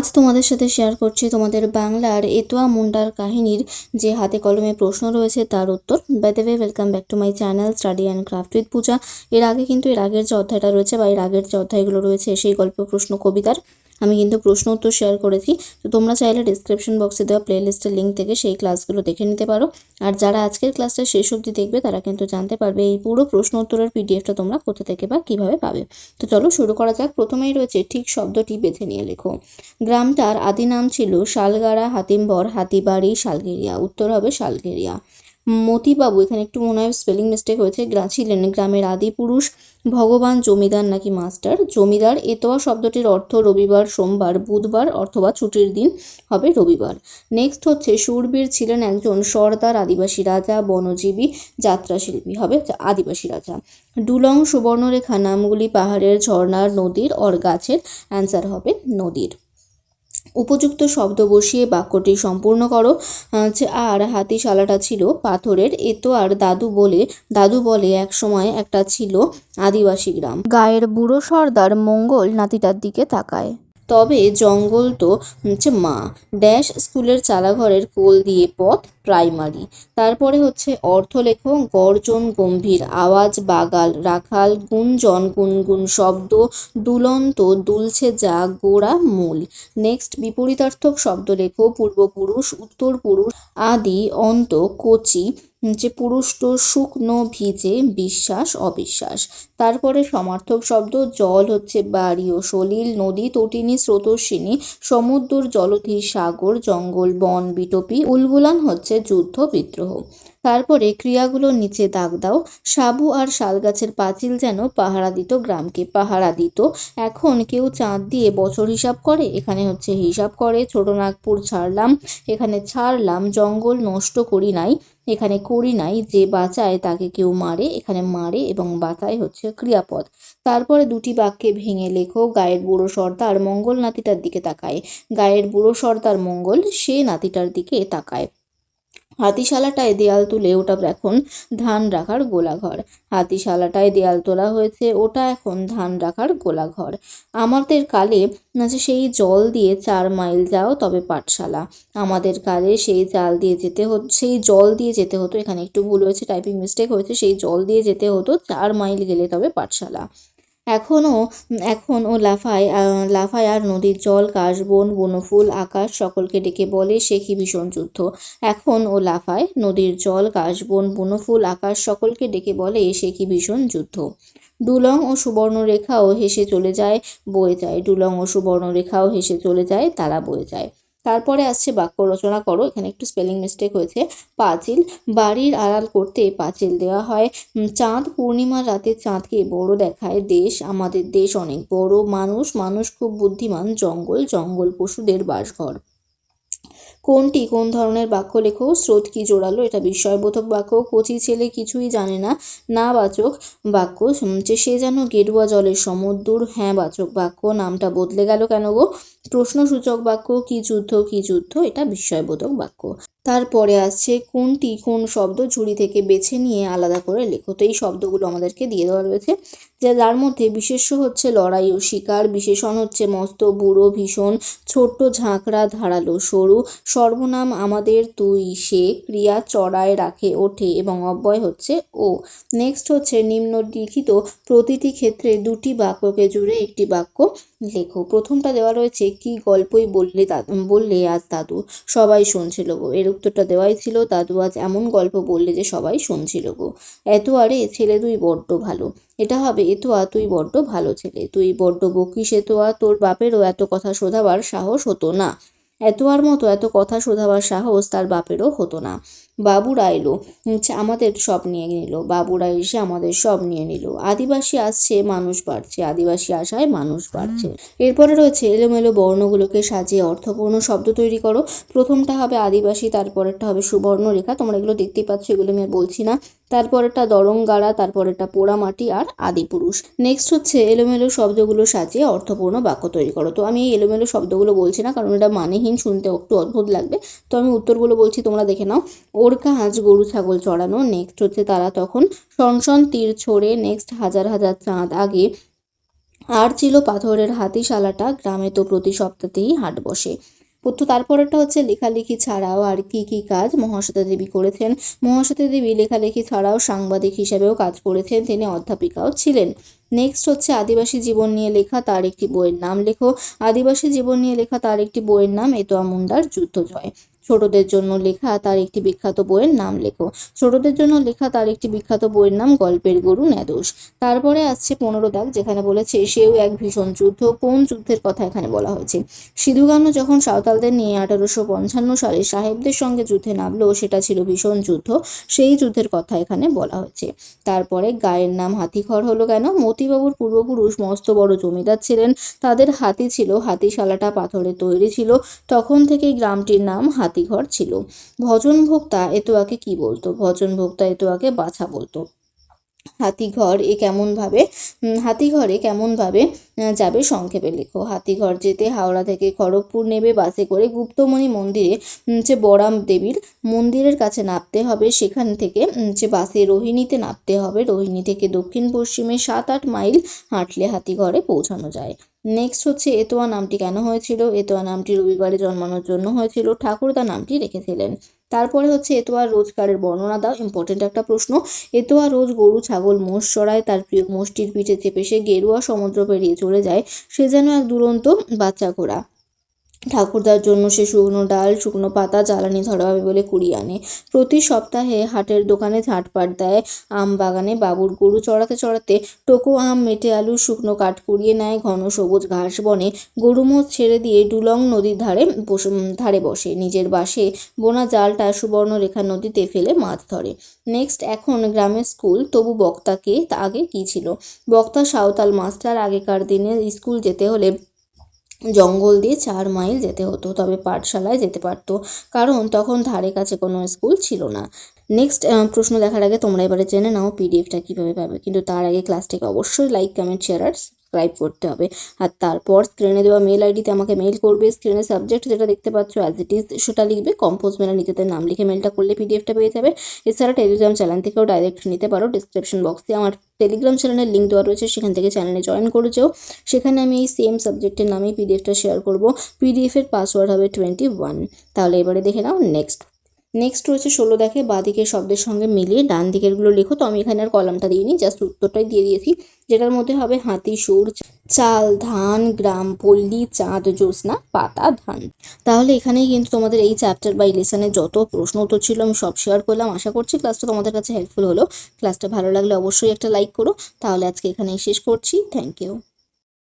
আজ তোমাদের সাথে শেয়ার করছি তোমাদের বাংলার এতোয়া মুন্ডার কাহিনীর যে হাতে কলমে প্রশ্ন রয়েছে, তার উত্তর। বেদেবে welcome back to my channel study and craft with Puja এর আগে কিন্তু এর আগের যে অধ্যায়টা রয়েছে বা এর আগের যে অধ্যায়গুলো রয়েছে, সেই গল্প, প্রশ্ন, কবিতার আমি কিন্তু প্রশ্ন উত্তর শেয়ার করেছি। তো তোমরা চাইলে ডিসক্রিপশন বক্সে দেওয়া প্লেলিস্টের লিঙ্ক থেকে সেই ক্লাসগুলো দেখে নিতে পারো। আর যারা আজকের ক্লাসটা শেষ অবধি দেখবে, তারা কিন্তু জানতে পারবে এই পুরো প্রশ্ন উত্তরের পিডিএফটা তোমরা কোথা থেকে বা কীভাবে পাবে। তো চলো শুরু করা যাক। প্রথমেই রয়েছে ঠিক শব্দটি বেছে নিয়ে লেখো। গ্রামটার আদি নাম ছিল শালগাড়া, হাতিমবর, হাতিবাড়ি, শালগেরিয়া। উত্তর হবে শালগেরিয়া। মতিবাবু, এখানে একটু মনে হয় স্পেলিং মিস্টেক হয়েছে ছিলেন গ্রামের আদি পুরুষ, ভগবান জমিদার নাকি মাস্টার জমিদার এতোয়া শব্দটির অর্থ রবিবার, সোমবার, বুধবার অথবা ছুটির দিন হবে রবিবার। নেক্সট হচ্ছে, সুরবীর ছিলেন একজন সর্দার আদিবাসী রাজা, বনজীবী যাত্রাশিল্পী হবে আদিবাসী রাজা। ডুলং সুবর্ণরেখা নামগুলি পাহাড়ের ঝর্ণার নদীর, অর গাছের অ্যান্সার হবে নদীর। উপযুক্ত শব্দ বসিয়ে বাক্যটি সম্পূর্ণ করো। যে আর হাতিশালাটা ছিল পাথরের। এ তো আর দাদু বলে দাদু বলে এক সময় একটা ছিল আদিবাসী গ্রাম। গায়ের বুড়ো সর্দার মঙ্গল নাতিটার দিকে তাকায়। তবে জঙ্গল তো হচ্ছে মা। ড্যাশ স্কুলের চালাঘরের কোল দিয়ে পথ প্রাইমারি। তারপরে হচ্ছে অর্থলেখ গর্জন, গম্ভীর আওয়াজ, বাগাল, রাখাল, গুঞ্জন, গুনগুন শব্দ, দুলন্ত, দুলছে যা গোড়া মূল। নেক্সট, বিপরীতার্থক শব্দ লেখো পূর্বপুরুষ উত্তর পুরুষ আদি, অন্ত, কচি যে পুরুষ তো শুকনো ভিজে, বিশ্বাস, অবিশ্বাস। তারপরে সমার্থক শব্দ, জল হচ্ছে বাড়ি ও সলিল, নদী, তটিনী, স্রোতস্বিনী, সমুদ্র, জলধি, সাগর, জঙ্গল, বন, বিটপি, উলগুলান হচ্ছে যুদ্ধ, বিদ্রোহ। তারপরে ক্রিয়াগুলোর নিচে দাগ দাও। সাবু আর শালগাছের পাঁচিল যেন পাহারা দিত, গ্রামকে পাহারা দিত। এখন কেউ চাঁদ দিয়ে বছর হিসাব করে, এখানে হচ্ছে হিসাব করে ছোটনাগপুর ছাড়লাম, এখানে ছাড়লাম, জঙ্গল নষ্ট করি নাই, এখানে করি নাই, যে বাঁচায় তাকে কেউ মারে, এখানে মারে এবং বাঁচায় হচ্ছে ক্রিয়াপদ। তারপরে দুটি বাক্যে ভেঙে লেখো, গায়ের বুড়ো সর্দার মঙ্গল নাতিটার দিকে তাকায়। গায়ের বুড়ো সর্দার মঙ্গল, সে নাতিটার দিকে তাকায়। হাতিশালাটায় দেয়াল তুলে ওটা এখন ধান রাখার গোলাঘর। হাতিশালাটায় দেয়াল তোলা হয়েছে, ওটা এখন ধান রাখার গোলাঘর। আমাদের কালে সেই জল দিয়ে চার মাইল যাও তবে পাঠশালা। আমাদের কালে সেই জাল দিয়ে যেতে হতো, সেই জল দিয়ে যেতে হতো, এখানে একটু ভুল হয়েছে টাইপিং মিস্টেক হয়েছে, সেই জল দিয়ে যেতে হতো, চার মাইল গেলে তবে পাঠশালা। এখনও এখন ও লাফায় লাফায় আর নদীর জল কাশবন বনফুল আকাশ সকলকে ডেকে বলে, সে কি ভীষণ যুদ্ধ? এখন ও লাফায় নদীর জল কাশবন বনফুল আকাশ সকলকে ডেকে বলে, সে কি ভীষণ যুদ্ধ? ডুলং ও সুবর্ণরেখাও হেসে চলে যায়, বয়ে যায়। ডুলং ও সুবর্ণরেখাও হেসে চলে যায়, তারা বয়ে যায়। তারপরে আসছে বাক্য রচনা করো। এখানে একটু স্পেলিং মিস্টেক হয়েছে। পাঁচিল, বাড়ির আড়াল করতে পাঁচিল দেওয়া হয়। চাঁদ পূর্ণিমার রাতে চাঁদকে বড় দেখায়। দেশ, আমাদের দেশ অনেক বড়। মানুষ মানুষ খুব বুদ্ধিমান। জঙ্গল জঙ্গল পশুদের বাসঘর। কোনটি? কোন ধরনের বাক্য লেখো? স্রোত কি জোরালো? এটা বিস্ময়বোধক বাক্য। কচি ছেলে কিছুই জানে না। না বাচক বাক্য। যে সে যেন গেরুয়া জলের সমুদ্র। হ্যাঁ বাচক বাক্য। নামটা বদলে গেল কেন গো? প্রশ্নসূচক বাক্য, কি যুদ্ধ কি যুদ্ধ, এটা বিস্ময়বোধক বাক্য। তারপরে আসছে কোনটি কোন শব্দ ঝুড়ি থেকে বেছে নিয়ে আলাদা করে লেখো। তো এই শব্দগুলো আমাদেরকে দিয়ে দেওয়া রয়েছে, যে যার মধ্যে বিশেষ্য হচ্ছে লড়াই ও শিকার, বিশেষণ হচ্ছে মস্ত, বুড়ো, ভীষণ, ছোট্ট, ঝাঁকড়া, ধারালো, সরু, সর্বনাম আমাদের তুই, সে, ক্রিয়া, চড়ায় রাখে, ওঠে এবং অব্যয় হচ্ছে ও। নেক্সট হচ্ছে নিম্নলিখিত প্রতিটি ক্ষেত্রে দুটি বাক্যকে জুড়ে একটি বাক্য লেখো। প্রথমটা দেওয়া রয়েছে কি গল্পই বললে বললে আজ দাদু? সবাই শুনছিল গো। এর উত্তরটা দেওয়াই ছিল, দাদু আজ এমন গল্প বললে যে সবাই শুনছিল গো। এত আরে ছেলে তুই বড্ড ভালো। এটা হবে এ তো তুই বড্ড ভালো ছেলে। তুই বড্ড বকিস এ তো আ তোর বাপেরও এত কথা শোধাবার সাহস হতো না। এত আর মতো এত কথা শোধাবার সাহস তার বাপেরও হতো না। বাবুরা এলো হচ্ছে আমাদের সব নিয়ে নিল। বাবুরা এসে আমাদের সব নিয়ে নিল। আদিবাসী আসছে মানুষ বাড়ছে। আদিবাসী আসায় মানুষ বাড়ছে। এরপরে রয়েছে এলোমেলো বর্ণগুলোকে সাজিয়ে অর্থপূর্ণ শব্দ তৈরি করো। প্রথমটা হবে আদিবাসী তারপরেরটা হবে সুবর্ণ রেখা তোমরা এগুলো দেখতেই পাচ্ছ এগুলো আমি আর বলছি না। তারপরেরটা দরঙ্গাড়া তারপরেরটা পোড়ামাটি আর আদিপুরুষ। নেক্সট হচ্ছে এলোমেলো শব্দগুলো সাজিয়ে অর্থপূর্ণ বাক্য তৈরি করো। তো আমি এই এলোমেলো শব্দগুলো বলছি না কারণ এটা মানেহীন শুনতে একটু অদ্ভুত লাগবে। তো আমি উত্তরগুলো বলছি তোমরা দেখে নাও। ওর কাজ গরু, ছাগল চড়ানো নেক্সট হচ্ছে তারা তখন সনসন তীর ছোড়ে নেক্সট হাজার হাজার চাঁদ আগে। আর ছিল পাথরের হাতিশালাটা গ্রামে তো প্রতি সপ্তাহতেই হাট বসে। তো তারপরেরটা হচ্ছে লেখালেখি ছাড়াও আর কি কি কাজ মহাশ্বেতা দেবী করেছেন। মহাশ্বেতা দেবী লেখালেখি ছাড়াও সাংবাদিক হিসেবেও কাজ করেছেন, তিনি অধ্যাপিকাও ছিলেন। নেক্সট হচ্ছে আদিবাসী জীবন নিয়ে লেখা, তার একটি বইয়ের নাম লেখো। আদিবাসী জীবন নিয়ে লেখা, তার একটি বইয়ের নাম এতোয়া মুন্ডার যুদ্ধজয়। ছোটদের জন্য লেখা তার একটি বিখ্যাত বইয়ের নাম লেখো। ছোটদের জন্য লেখা তার একটি বিখ্যাত বইয়ের নাম গল্পের গরু ন্যাদোষ তারপরে আসছে পনেরো দাগ, যেখানে বলেছে, সেও এক ভীষণ যুদ্ধ। কোন যুদ্ধের কথা এখানে বলা হয়েছে? সিধুকানু যখন সাঁওতালদের নিয়ে আঠারোশো পঞ্চান্ন সালে সাহেবদের সঙ্গে যুদ্ধে নামলো, সেটা ছিল ভীষণ যুদ্ধ। সেই যুদ্ধের কথা এখানে বলা হয়েছে। তারপরে গায়ের নাম হাতিঘর হলো কেন? মতিবাবুর পূর্বপুরুষ মস্ত বড় জমিদার ছিলেন। তাদের হাতি ছিল, হাতিশালাটা পাথরে তৈরি ছিল। তখন থেকেই গ্রামটির নাম হাতিঘর ছিল। ভজন ভোক্তা এতোয়াকে কি বলতো? ভজন ভোক্তা এতোয়াকে বাছা বলতো। হাতিঘর এ কেমনভাবে হাতিঘরে কেমনভাবে যাবে সংক্ষেপে লেখো। হাতিঘর যেতে হাওড়া থেকে খড়গপুর নেবে বাসে করে গুপ্তমণি মন্দিরে যে বরাম দেবীর মন্দিরের কাছে নামতে হবে, সেখান থেকে যে বাসে রোহিণীতে নামতে হবে, রোহিণী থেকে দক্ষিণ পশ্চিমে সাত আট মাইল হাঁটলে হাতিঘরে পৌঁছানো যায়। নেক্সট হচ্ছে এতোয়া নামটি কেন হয়েছিল? এতোয়া নামটি রবিবারে জন্মানোর জন্য হয়েছিল। ঠাকুরদা নামটি রেখেছিলেন। তারপরে হচ্ছে এতোয়ার রোজগারের বর্ণনা দাও ইম্পর্টেন্ট একটা প্রশ্ন। এতোয়া রোজ গরু, ছাগল, মোষ চড়ায়, তার প্রিয় মোষটির পিঠে চেপে সে গেরুয়া সমুদ্র পেরিয়ে চলে যায়, সে যেন এক দুরন্ত বাচ্চা ঘোড়া। ঠাকুরদার জন্য সে শুকনো ডাল, শুকনো পাতা জ্বালানি ধরা হবে বলে কুড়িয়ে আনে। প্রতি সপ্তাহে হাটের দোকানে ঝাঁটপাট দেয়। আম বাগানে বাবুর গরু চড়াতে চড়াতে টোকো আম, মেটে আলু, শুকনো কাঠ কুড়িয়ে নেয়, ঘন সবুজ ঘাস বনে। গরু মোষ ছেড়ে দিয়ে ডুলং নদীর ধারে ধারে বসে। নিজের বাসে বোনা জালটা সুবর্ণ রেখা নদীতে ফেলে মাছ ধরে। নেক্সট, এখন গ্রামের স্কুল। তবু বক্তাকে আগে কী ছিল? বক্তা সাঁওতাল মাস্টার, আগেকার দিনে স্কুল যেতে হলে জঙ্গল দিয়ে চার মাইল যেতে হতো, তবে পাঠশালায় যেতে পারতো। কারণ তখন ধারে কাছে কোনো স্কুল ছিল না। নেক্সট প্রশ্ন দেখার আগে তোমরা এবারে জেনে নাও পিডিএফটা কীভাবে পাবে। কিন্তু তার আগে ক্লাসটিকে অবশ্যই লাইক কমেন্ট শেয়ার আর সাবস্ক্রাইব করতে হবে। আর তারপর স্ক্রিনে দেওয়া মেল আইডিতে আমাকে মেল করবে। স্ক্রিনে সাবজেক্ট যেটা দেখতে পাচ্ছ অ্যাজ ইট ইজ সেটা লিখবে। কম্পোজ মেলা নিজেদের নাম লিখে মেলটা করলে পিডিএফটা পেয়ে যাবে। এছাড়া টেলিগ্রাম চ্যানেল থেকেও ডাইরেক্ট নিতে পারো। ডিসক্রিপশন বক্সে আমার টেলিগ্রাম চ্যানেলের লিঙ্ক দেওয়া রয়েছে, সেখান থেকে চ্যানেলে জয়েন করে যাও। সেখানে আমি এই সেম সাবজেক্টের নামেই পিডিএফটা শেয়ার করব। পিডিএফের পাসওয়ার্ড হবে টোয়েন্টি ওয়ান তাহলে এবারে দেখে নাও নেক্সট নেক্সট রয়েছে ষোলো দেখে দিকের শব্দের সঙ্গে মিলিয়ে ডান দিকেরগুলো লেখো। তো আমি এখানে আর কলামটা দিইনি জাস্ট উত্তরটাই দিয়ে দিয়েছি। যেটার মধ্যে হবে হাতি, সুর চাল, ধান, গ্রাম, পল্লী, চাঁদ, জ্যোৎস্না, পাতা, ধান। তাহলে এখানেই কিন্তু তোমাদের এই চ্যাপ্টার বা এই যত প্রশ্ন উত্তর ছিল আমি সব শেয়ার করলাম। আশা করছি ক্লাসটা তোমাদের কাছে হেল্পফুল হলো। ক্লাসটা ভালো লাগলে অবশ্যই একটা লাইক করো। তাহলে আজকে এখানেই শেষ করছি। Thank you